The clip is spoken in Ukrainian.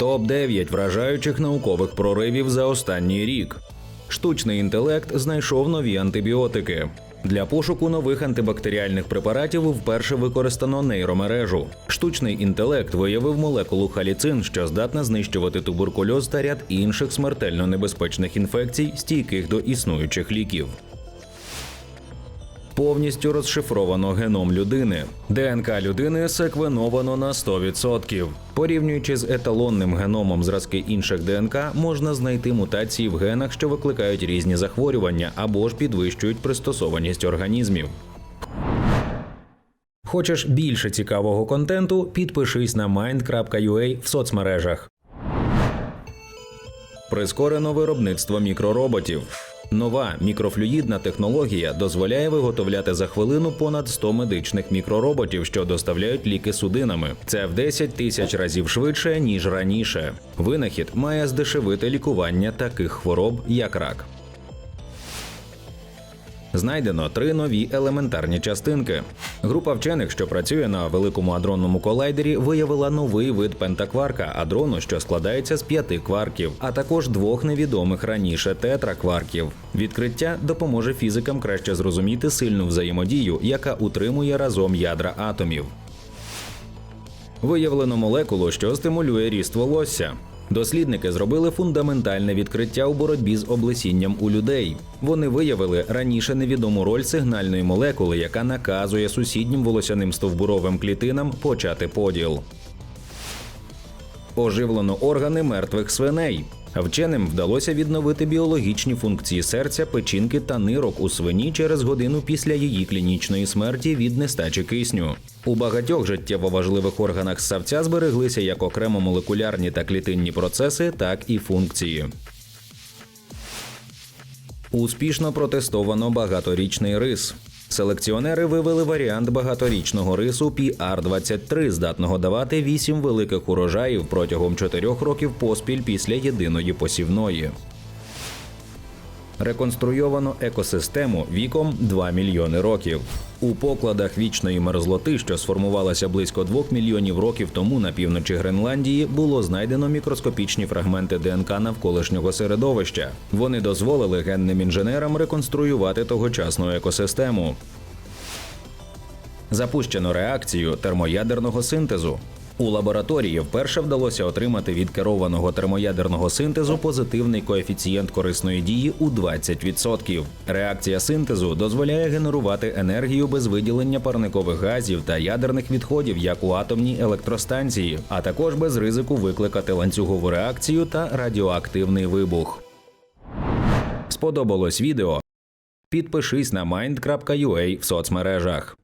Топ 9 вражаючих наукових проривів за останній рік. Штучний інтелект знайшов нові антибіотики. Для пошуку нових антибактеріальних препаратів вперше використано нейромережу. Штучний інтелект виявив молекулу халіцин, що здатна знищувати туберкульоз та ряд інших смертельно небезпечних інфекцій, стійких до існуючих ліків. Повністю розшифровано геном людини. ДНК людини секвеновано на 100%. Порівнюючи з еталонним геномом зразки інших ДНК, можна знайти мутації в генах, що викликають різні захворювання або ж підвищують пристосованість організмів. Хочеш більше цікавого контенту? Підпишись на mind.ua в соцмережах. Прискорено виробництво мікророботів. Нова мікрофлюїдна технологія дозволяє виготовляти за хвилину понад 100 медичних мікророботів, що доставляють ліки судинами. Це в 10 тисяч разів швидше ніж раніше. Винахід має здешевити лікування таких хвороб, як рак. Знайдено три нові елементарні частинки. Група вчених, що працює на великому адронному колайдері, виявила новий вид пентакварка адрону, що складається з п'яти кварків, а також двох невідомих раніше тетракварків. Відкриття допоможе фізикам краще зрозуміти сильну взаємодію, яка утримує разом ядра атомів. Виявлено молекулу, що стимулює ріст волосся. Дослідники зробили фундаментальне відкриття у боротьбі з облесінням у людей. Вони виявили раніше невідому роль сигнальної молекули, яка наказує сусіднім волосяним стовбуровим клітинам почати поділ. Оживлено органи мертвих свиней. Вченим вдалося відновити біологічні функції серця, печінки та нирок у свині через годину після її клінічної смерті від нестачі кисню. У багатьох життєво важливих органах ссавця збереглися як окремо молекулярні та клітинні процеси, так і функції. Успішно протестовано багаторічний рис. Селекціонери вивели варіант багаторічного рису PR-23, здатного давати 8 великих урожаїв протягом 4 років поспіль після єдиної посівної. Реконструйовано екосистему віком 2 мільйони років. У покладах вічної мерзлоти, що сформувалася близько 2 мільйонів років тому на півночі Гренландії, було знайдено мікроскопічні фрагменти ДНК навколишнього середовища. Вони дозволили генним інженерам реконструювати тогочасну екосистему. Запущено реакцію термоядерного синтезу. У лабораторії вперше вдалося отримати від керованого термоядерного синтезу позитивний коефіцієнт корисної дії у 20%. Реакція синтезу дозволяє генерувати енергію без виділення парникових газів та ядерних відходів, як у атомній електростанції, а також без ризику викликати ланцюгову реакцію та радіоактивний вибух. Сподобалось відео? Підпишись на mind.ua в соцмережах.